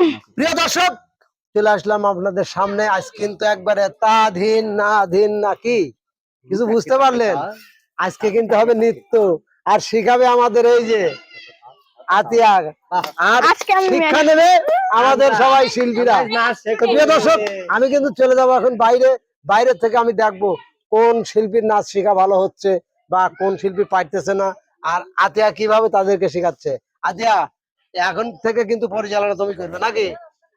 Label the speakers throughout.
Speaker 1: প্রিয় দর্শক চলে আসলাম আপনাদের সামনে। আজ কিন্তু একবারে তাধীন না ধীন নাকি কিছু বুঝতে পারলেন? আজকে কিন্তু হবে নৃত্য। আর শিখাবে আমাদের এই যে আতিয়া আর
Speaker 2: আমি
Speaker 1: শিক্ষা নেবে আমাদের সবাই শিল্পীরা। প্রিয় দর্শক আমি কিন্তু চলে যাব এখন বাইরে। বাইরে থেকে আমি দেখব কোন শিল্পীর নাচ শেখা ভালো হচ্ছে বা কোন শিল্পী পাইতেছে না। আর আতিয়া কীভাবে তাদেরকে শেখাচ্ছে? আতিয়া এখন থেকে কিন্তু পরিচালনা তুমি করবে নাকি?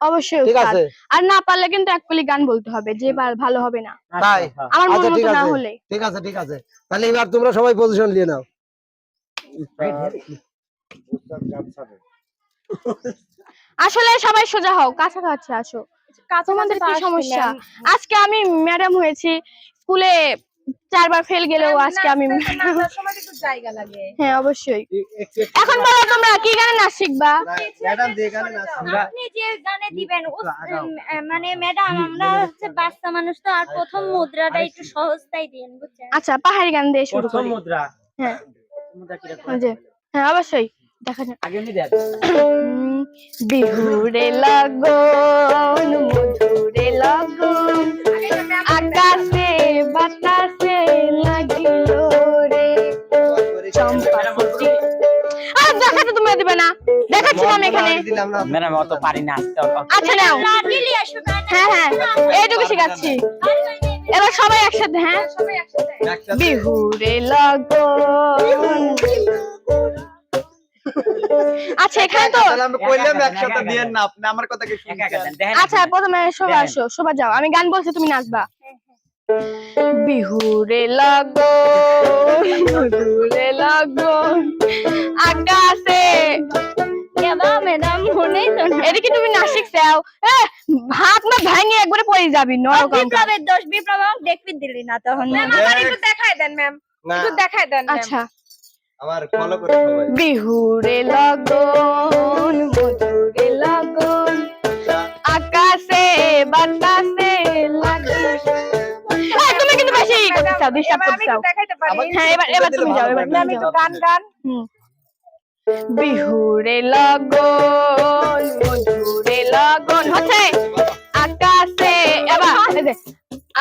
Speaker 2: অবশ্যই
Speaker 1: ঠিক আছে।
Speaker 2: আর না পারলে কিন্তু এক কলি গান বলতে হবে যে ভালো হবে না।
Speaker 1: তাই?
Speaker 2: আমার মন
Speaker 1: আচ্ছা
Speaker 2: মতো না হলে।
Speaker 1: ঠিক আছে ঠিক আছে। তাহলে এবার তোমরা সবাই পজিশন নিয়ে নাও।
Speaker 2: আসলে সবাই সোজা হও কাছাকাছি আসো। তোমাদের কি সমস্যা? আজকে আমি ম্যাডাম হয়েছি স্কুলে চারবার ফেল গেলেও আজকে আমি
Speaker 3: সময় একটু জায়গা লাগে।
Speaker 2: হ্যাঁ অবশ্যই। এখন বলো তোমরা কি গানে নাচ শিখবা?
Speaker 1: ম্যাডাম যে গানে নাচ
Speaker 4: আপনি যে গানে দিবেন মানে ম্যাডাম আমরা হচ্ছে বাচ্চা মানুষ তো আর প্রথম মুদ্রাটা একটু সহজটাই দিন বুঝছেন?
Speaker 2: আচ্ছা পাহাড়ি গান দিয়ে শুরু
Speaker 5: প্রথম
Speaker 2: করি।
Speaker 5: মুদ্রা।
Speaker 2: হ্যাঁ। হ্যাঁ অবশ্যই দেখা যাক।
Speaker 5: আগে দেখ
Speaker 2: বিহুরে লগন মধুরে লগন। আমি এখানে।
Speaker 5: ম্যাডাম অত পারি না আসতে
Speaker 2: আচ্ছা নাও। হ্যাঁ হ্যাঁ এইটুকু শেখাচ্ছি। এবার সবাই একসাথে হ্যাঁ?
Speaker 3: সবাই একসাথে
Speaker 2: বিহুরে লগন আচ্ছা এখানে তো
Speaker 6: কইলাম একসাথে দিয়েন না আপনি আমার কথা কি
Speaker 5: একা একা
Speaker 6: শুনছেন
Speaker 2: আচ্ছা প্রথমে শোভা আসো শোভা যাও। আমি গান বলছি তুমি নাচবা। বিহুরে লগন মধুরে লগন আকাশে এদিকে তুমি শিখছাও এ, হাত না ভাঙে একবারে পড়ে যাবি নরকম
Speaker 4: বিপ্লবের দোষ বিপ্লব আমাকে দেখবি দিলি না তখন।
Speaker 3: ম্যাম আমার একটু দেখায় দেন ম্যাম। একটু দেখায় দেন
Speaker 2: আচ্ছা।
Speaker 6: আমার ফলো করে সবাই।
Speaker 2: বিহুরে লগন মধুরে লগন আকাশে বাতাসে লাগে তুমি কিন্তু বেশি করতে চাও। ডিস্টার্ব করতে চাও হ্যাঁ এবার এবার তুমি যাও এবার তুমি যাও।
Speaker 3: গান গান।
Speaker 2: হুম। বিহুরে লগন মধুরে লগন হচ্ছে আকাশে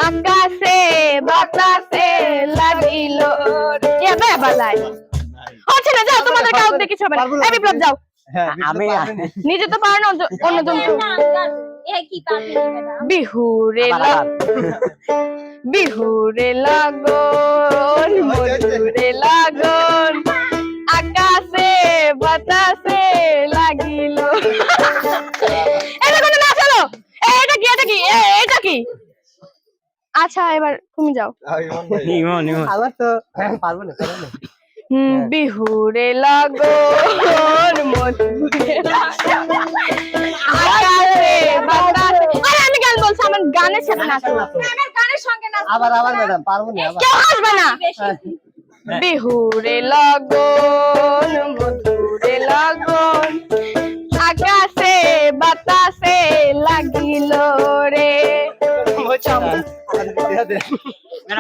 Speaker 2: আকাশে বাতাসে লাগিল এবার এবার লাই। হচ্ছে না যাও তোমাদের কাউকে দেখি না। এই বিপ্লব যাও।
Speaker 6: হ্যাঁ
Speaker 5: আমি
Speaker 2: নিজে তো পারো না অন্য- অন্যজন বিহুরে বিহুরে লাগন মধুরে লাগন আকাশে বাতাসে লাগিল। এটা কোনো নাচ হলো। এটা কি এটা কি? এটা কি? আচ্ছা এবার তুমি যাও।
Speaker 5: ইমন ইমন
Speaker 1: আমার তো পারব না পারব না।
Speaker 2: বিহুরে লাগন মধুরে লাগন আকাশে বাতাসে। আরে আমি গান বলছি আমার গানের সাথে নাচো।
Speaker 3: গানের সঙ্গে নাচ।
Speaker 1: আবার আবার ম্যাডাম পারব না আবার।
Speaker 2: কেউ হাসবে না। বিহুরে লগন মধুরে লগন আকাশে বাতাসে লাগিল রে।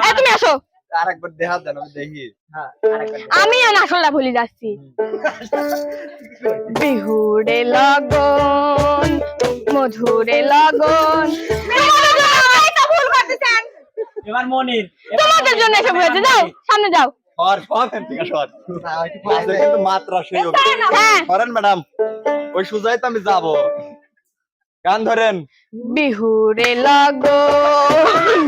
Speaker 2: এই তুমি আসো।
Speaker 6: আরেকবার দেখা দেন আমি দেখি।
Speaker 2: আমি আর আসলটা ভুলে যাচ্ছি। বিহুরে লগন মধুরে লগন
Speaker 5: এবার মনির
Speaker 2: তোমাদের জন্য এসব হয়েছে যাও সামনে যাও।
Speaker 6: সর সর এখান থেকে সর আজকে কিন্তু মাত্রা সেই হবে ম্যাডাম ওই সুজাই তো আমি যাব গান ধরেন
Speaker 2: বিহুরে লগন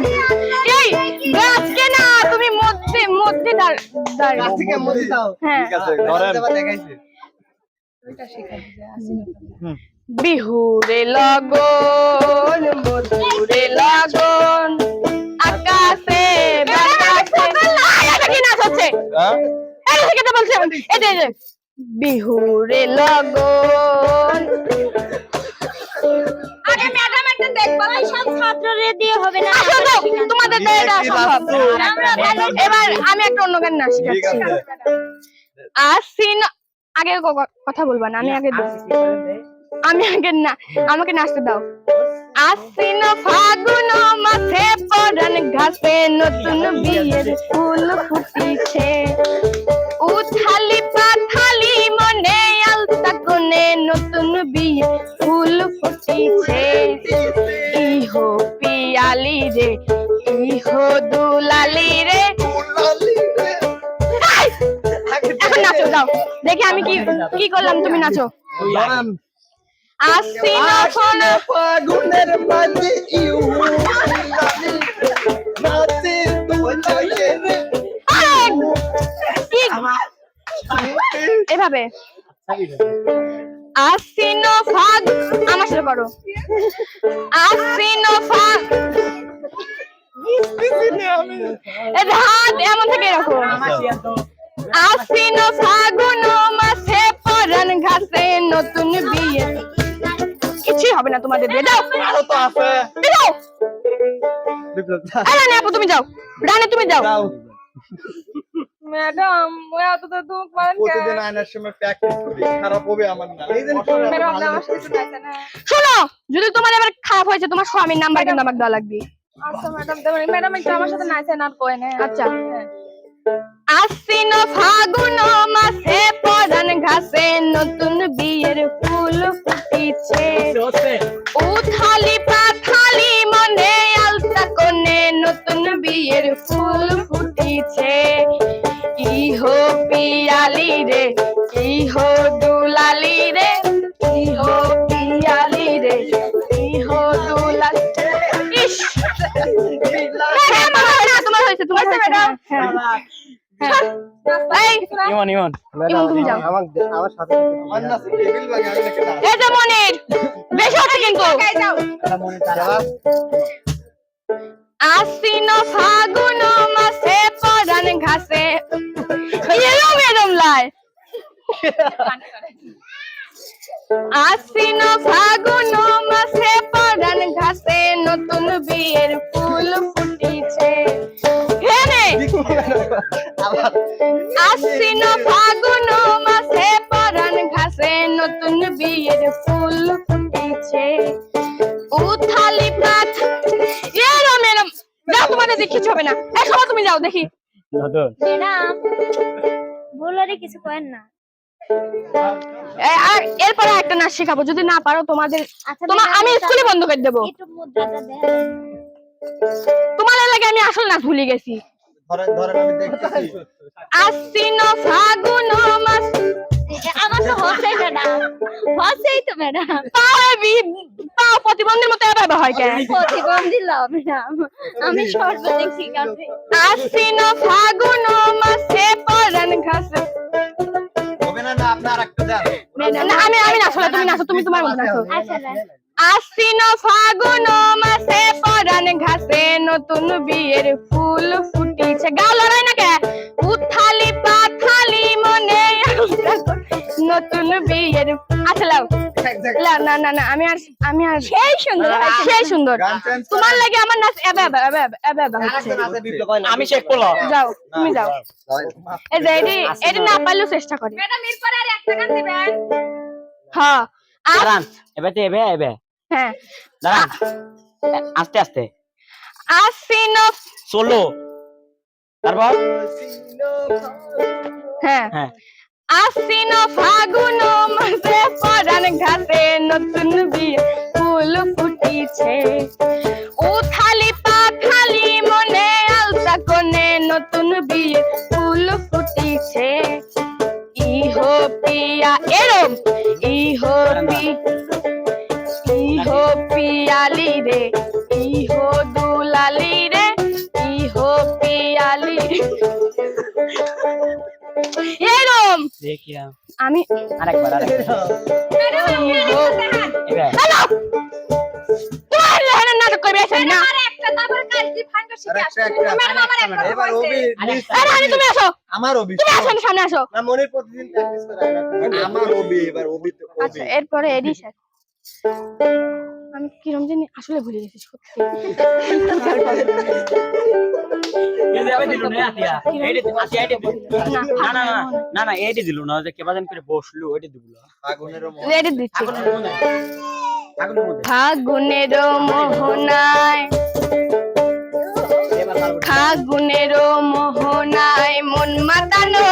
Speaker 2: এই গাছকে না তুমি মধ্যে মধ্যে দাঁড় দাঁড়াও
Speaker 1: থেকে মধ্যে দাও
Speaker 6: ঠিক আছে ধরেন
Speaker 1: দেখাইছি
Speaker 2: বিহুরে লগন মধুরে লগন
Speaker 6: হ্যাঁ?
Speaker 2: বলছে। এই যে, বিহুরে লগন।
Speaker 3: আরে ম্যাডাম একটা দেখব
Speaker 4: ওই সব ছাত্ররে দিয়ে হবে না।
Speaker 2: আসো তোমাদের দ্বারা এটা এবার আমি একটা অন্য গান শিখাচ্ছি। আসিন আগে কথা বলবা না আমি আগে আমি আগে না আমাকে নাচতে দাও। আশ্বিন ফাগুন মাসে পরান ঘাসে নতুন বিয়ের ফুল ফুটিছে। উথালি পাথালি মনে আলতা কোনে নতুন বিয়ে ফুল ফুটিছে। ইহো পিয়ালি রে, ইহো দুলালি রে! এখন নাচো, যাও। দেখি আমি কি কি করলাম, তুমি নাচো। ফোন
Speaker 6: ফাগুনের মাঝে ইউ নাচে দুলালে রে
Speaker 2: কি এভাবে। আসিন ফাগ আমার সাথে করো। আসিন ফাগ হাত এমন থেকে এরকম আসিন ফাগুন মাসে পরান ঘাসে নতুন বিয়ে কিছুই হবে না তোমাদের দিয়ে দাও।
Speaker 6: আরও তো আছে।
Speaker 2: দাও।
Speaker 6: বিপ্লব
Speaker 2: এই রানী আপু তুমি যাও। রানী তুমি যাও।
Speaker 3: ম্যাডাম ওই এত তো দুঃখ পান
Speaker 6: প্রতিদিন আয়নার সময় প্র্যাকটিস করি। খারাপ হবে আমার না। এই দিন
Speaker 3: ম্যাডাম আমার সাথে একটু নাচেন, হ্যাঁ।
Speaker 2: শোনো যদি তোমার এবার খারাপ হয়েছে তোমার স্বামীর নাম্বার কিন্তু আমাকে দেওয়া লাগবে।
Speaker 3: আচ্ছা ম্যাডাম ম্যাডাম একটু আমার সাথে আর কয় না।
Speaker 2: আচ্ছা। আশ্বিন ফাগুন মাসে পরান ঘাসে নতুন বিয়ের ফুল ফুটিছে। উথালি পাথালি মনে আলতা কোনে নতুন বিয়ের ফুল ফুটিছে। ইহো পিয়ালি রে ইহো দুলালি রে ইহো পিয়ালি রে ইহো দুলালি ইস! হ্যাঁ, হয় তোমার হয়েছে তোমার হয়েছে এই
Speaker 5: ইমন ইমন।
Speaker 2: ইমন তুমি যাও।
Speaker 1: আমাকে আমার সাথে
Speaker 6: আমার না টেবিল ভাঙে আমি নাকি না
Speaker 2: এই যে মনির বেশি হচ্ছে কিন্তু।
Speaker 3: এই
Speaker 2: ফাগুন মাসে পরান ঘাসে। এরম এরম লাই। আশ্বিন ফাগুন মাসে পরান ঘাসে নতুন বিয়ের ফুল হেনে আশ্বিন ফাগুন মাসে পরান ঘাসে নতুন বিয়ের ফুল ফুটিছে। উথালি পাত এরম এরম যাও তোমাদের হবে না। সময় তুমি যাও দেখি।
Speaker 4: কিছু করেন না।
Speaker 2: এরপরে একটা নাচ শেখাবো যদি না পারো তোমাদের
Speaker 4: আচ্ছা
Speaker 2: তোমার আমি স্কুলে বন্ধ করে দেবো। তোমার লাগে আমি আসল নাচ ভুলে গেছি।
Speaker 6: ধরেন ধরেন আমি দেখতেছি।
Speaker 2: ফাগুন মাস।
Speaker 4: আমার তো ম্যাডাম তো ম্যাডাম
Speaker 2: পাও বি- প্রতিবন্ধীর মতো এভাবে হয় কেন?
Speaker 4: প্রতিবন্ধী লাভ ম্যাডাম আমি সর্বদিক
Speaker 2: আশ্বিন ফাগুন মাসে পরান ঘাসে
Speaker 6: হবে না না আপনি আরেকটা দেন।
Speaker 2: না, আমি আমি না, তুমি নাচো তুমি তোমার মতো
Speaker 4: আচ্ছা।
Speaker 2: আশ্বিন ফাগুন মাসে পরান ঘাসে নতুন বিয়ের ফুল ফুটিছে। গাও লড়াই না কে উথালি পাথালি মনে নতুন বিয়ের আচ্ছা লাও। না না না আমি আর আমি আর সেই সুন্দর সেই সুন্দর। তোমার লাগে আমার নাচ এবে এবে এবে এবে
Speaker 5: আমি শেখ করল
Speaker 2: যাও তুমি যাও। এই যে এটি এটি না পারলেও চেষ্টা করি।
Speaker 3: ম্যাডাম এরপরে আর একটা গান দিবেন?
Speaker 2: হ্যাঁ।
Speaker 5: এবার তো এবে এবে।
Speaker 2: হ্যাঁ।
Speaker 5: দাঁড়ান আস্তে আস্তে। ষোলো তারপর?
Speaker 2: হ্যাঁ।
Speaker 5: হ্যাঁ।
Speaker 2: ফাগুন মাসে পরান ঘাসে নতুন বিয়ে ফুল ফুটিছে। উথালি পাথালি মনে আলতা কোনে নতুন বিয়ে ফুল ফুটিছে। ইহো পিয়া এরম রে? ইহো দুলালি রে ইহো পিয়ালি এরম
Speaker 5: দেখিয়া
Speaker 2: আমি।
Speaker 5: আরেকবার আরেকবার।
Speaker 2: নাটক করবে এসে না। আচ্ছা এরপরে আমি কিরম জানি আসলে ভুলে গেছি
Speaker 5: না।
Speaker 2: না
Speaker 5: দিলু না যে কেবাদিন করে বসলু
Speaker 2: দিচ্ছি ফাগুনের মোহনায় ফাগুনের মোহনায়, মন মাতানো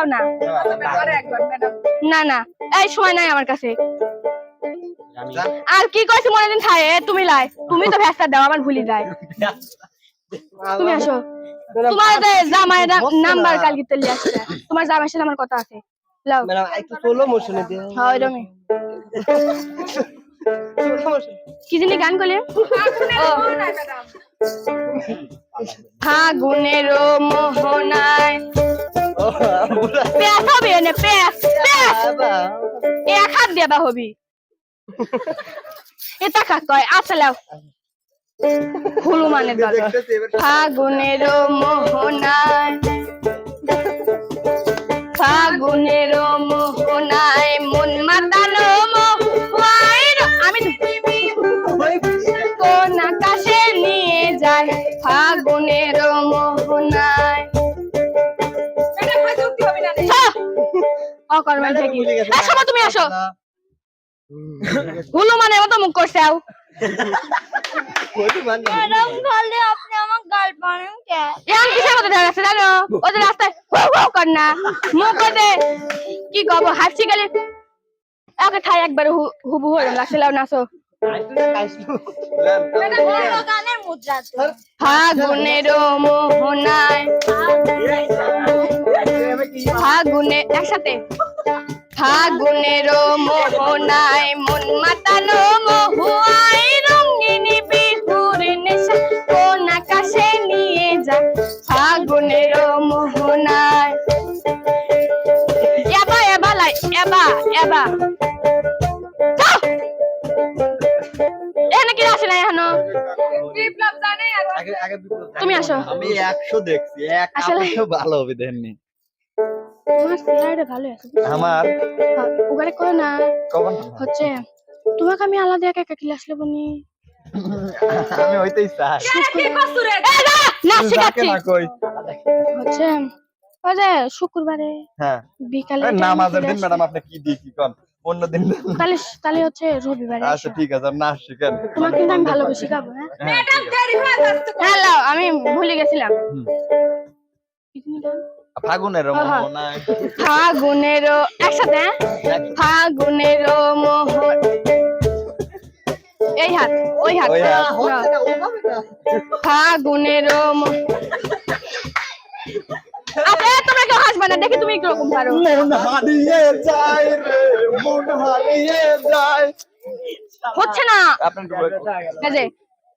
Speaker 2: চাও না। না। না এই সময় নাই আমার কাছে। আর কি কইছি মনে দিন খায় তুমি লাই। তুমি তো ভ্যাসটা দাও আমার ভুলি যায়। তুমি আসো। তোমার জামাই নাম্বার কালকে তেলি আসছে। তোমার জামাইয়ের সাথে আমার কথা আছে। লাও।
Speaker 1: ম্যাডাম একটু চলো মোশনে দিয়ে
Speaker 2: হ্যাঁ ওইরকমই কি জানি গান করলে? ফাগুনের মোহনায় পেঁয়াজ হবে না প্যাস পেঁয়াজ। এক হাত দেবা হবি। এটা কাক কয় আচ্ছা লাও। মানে ফাগুনের মোহনায় ফাগুনের মোহনায় মন অকর্মের থেকে আসো মা, তুমি আসো। হুলু মানে মতো মুখ করছে আও
Speaker 4: ম্যাডাম বললে আপনি আমার গাল পানেন কে
Speaker 2: এখন কিসের মতো দেখা যাচ্ছে জানো? ওদের রাস্তায় হু হু কর না। মুখ ওতে কি কব হাসি গেলে ওকে ঠাই একবার হুবু হয়ে লাগছে লাও নাচো।
Speaker 4: তো।
Speaker 2: ফাগুনের মোহনায়। ফাগুনে একসাথে। ফাগুনের মোহনায় মন মাতানো মহুয়ায় রঙিনী বিহুর নেশা কোন আকাশে নিয়ে যায় ফাগুনের মোহনায়। এবা এবা লাই এবা এবা! এখানে কি আসে না
Speaker 6: এখনও?
Speaker 2: তুমি আসো।
Speaker 6: আমি একশো দেখছি এক
Speaker 2: আসলে-
Speaker 6: আপনিও ভালো হবে দেখেননি। আমার?
Speaker 2: ওখানে করে না। হচ্ছে তোমাকে আমি আলাদা একা একা ক্লাস নেব নি।
Speaker 6: আমি হইতেই চাই
Speaker 3: কি কসুরে
Speaker 2: না, না শিখাচ্ছি। হচ্ছে শুক্রবারে
Speaker 6: হ্যাঁ।
Speaker 2: বিকালে
Speaker 6: নামাজের দিন ম্যাডাম আপনি কি দিয়ে কি কন? অন্য দিন
Speaker 2: তাহলে তাহলে হচ্ছে রবিবারে
Speaker 6: আচ্ছা ঠিক আছে নাচ শিখেন।
Speaker 2: তোমাকে কিন্তু আমি ভালো করে শিখাবো হ্যাঁ?
Speaker 3: ম্যাডাম দেরি হয়ে যাচ্ছে।
Speaker 2: হ্যালো আমি ভুলে গেছিলাম।
Speaker 6: হুম।
Speaker 2: কি তুমি
Speaker 6: ফাগুনের
Speaker 2: হ্যাঁ, হ্যাঁ।
Speaker 6: মনে
Speaker 2: ফাগুনের একসাথে হ্যাঁ? ফাগুনের মোহন এই হাত ওই হাত। হ্যাঁ। ফাগুনের মোহন তোমরা কেউ হাসবে না দেখি তুমি কীরকম পারো
Speaker 6: হারিয়ে যায় রে মন হারিয়ে যায়
Speaker 2: হচ্ছে না
Speaker 6: আপনার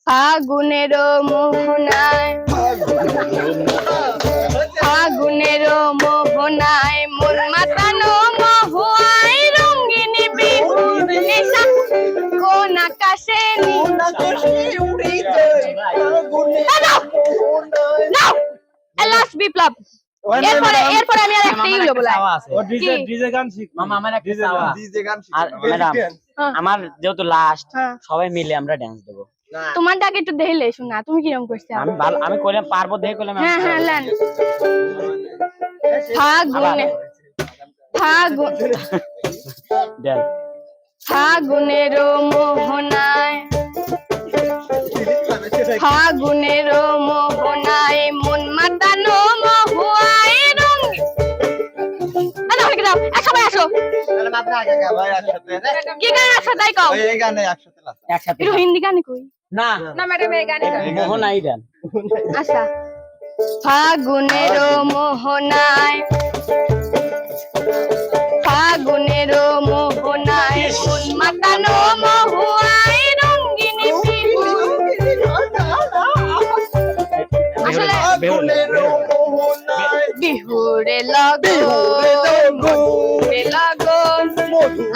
Speaker 2: ফাগুনের মোহনায় ফাগুনের মোহনায় মন মাতানো মহুয়ায় রঙ্গিনী নেশা। কোন আকাশে লাস্ট বিপ্লব। এরপরে এরপরে আমি আর একটা ইলো বলাই। কি?
Speaker 5: মামা আমার একটা
Speaker 6: ডিজে গান।
Speaker 5: আর ম্যাডাম। আমার যেহেতু লাস্ট
Speaker 2: হ্যাঁ।
Speaker 5: সবাই মিলে আমরা ডান্স দেবো।
Speaker 2: তোমারটাকে একটু দেখলে শোনা তুমি কীরকম করছ?
Speaker 5: আমি ভালো আমি কইলাম পারব দেখে কইলাম
Speaker 2: হ্যাঁ হ্যাঁ লেন। ফাগুনে ফাগুন
Speaker 5: দেন
Speaker 2: ফাগুনের মোহনায়। ফাগুনের মোহনায় মন মাতানো মহুয়ায় রঙ আচ্ছা হলে দাও আসো।
Speaker 6: সবাই একসাথে।
Speaker 2: কি গান আছে তাই কও?
Speaker 6: ওই এই গানে একসাথে।
Speaker 5: একসাথে
Speaker 2: হিন্দি গানে কই?
Speaker 5: না।
Speaker 3: না। ম্যাডাম এই গানে গান।
Speaker 5: মোহনাই দেন
Speaker 2: আচ্ছা। ফাগুনের মোহনায় ফাগুনের মোহনায় মাতানো মহুয়ায় রঙ্গিনী আসলে বিহুরে লগন লগন।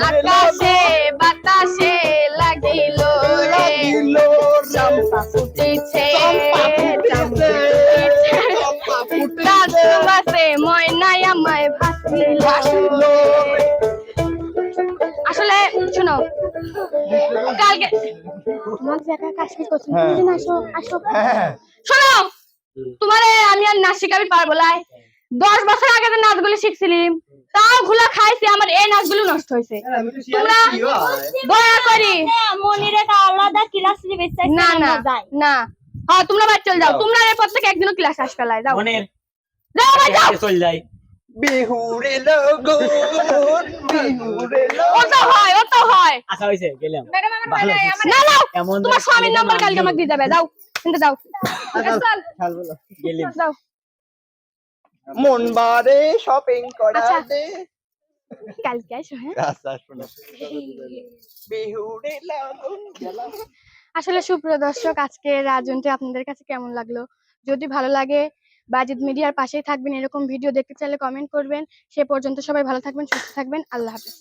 Speaker 2: আকাশে বাতাসে রাজবাসে ময়নাই আমায় ভাসিল। আসলে শোনো কালকে তোমার জায়গায় কাশ্মীর করছি? তুমি আসো আসো।
Speaker 6: হ্যাঁ।
Speaker 2: শোনো তোমারে আমি আর নাচ শিখাবি পারব লাই দশ বছর আগে যে নাচগুলো শিখছিলি তাও গুলা খাইছি আমার এই নাচগুলো নষ্ট হয়েছে। তোমরা দয়া করি।
Speaker 4: মনির একটা আলাদা ক্লাস
Speaker 2: না না
Speaker 4: যাই
Speaker 2: না। হ্যাঁ তোমরা বাড়ি চলে যাও। তোমরা এরপর থেকে একদিনও ক্লাস আসবে না যাও
Speaker 5: মনের
Speaker 2: যাও ভাই যাও
Speaker 5: চল যাই।
Speaker 6: বিহুরে লগন বিহুরে
Speaker 2: ও তো হয় ও তো হয়।
Speaker 5: আশা হয়েছে গেলাম। ভালো
Speaker 2: না যাও
Speaker 5: এমন
Speaker 2: তোমার স্বামীর নাম্বার কালকে আমাকে দিয়ে যাবে যাও কিন্তু যাও। চল।
Speaker 5: গেলাম।
Speaker 2: যাও।
Speaker 6: মন বারে শপিং করা
Speaker 2: আচ্ছা।
Speaker 6: দে
Speaker 2: কালকে আসো হ্যাঁ?
Speaker 6: আচ্ছা বিহুরে লগন
Speaker 2: আসলে সুপ্রিয় দর্শক আজকে রাজনটি আপনাদের কাছে কেমন লাগল? যদি ভালো লাগে বাজিদ মিডিয়ার পাশেই থাকবেন, এরকম ভিডিও দেখতে চাইলে কমেন্ট করবেন। সে পর্যন্ত সবাই ভালো থাকবেন, সুস্থ থাকবেন। আল্লাহ হাফেজ।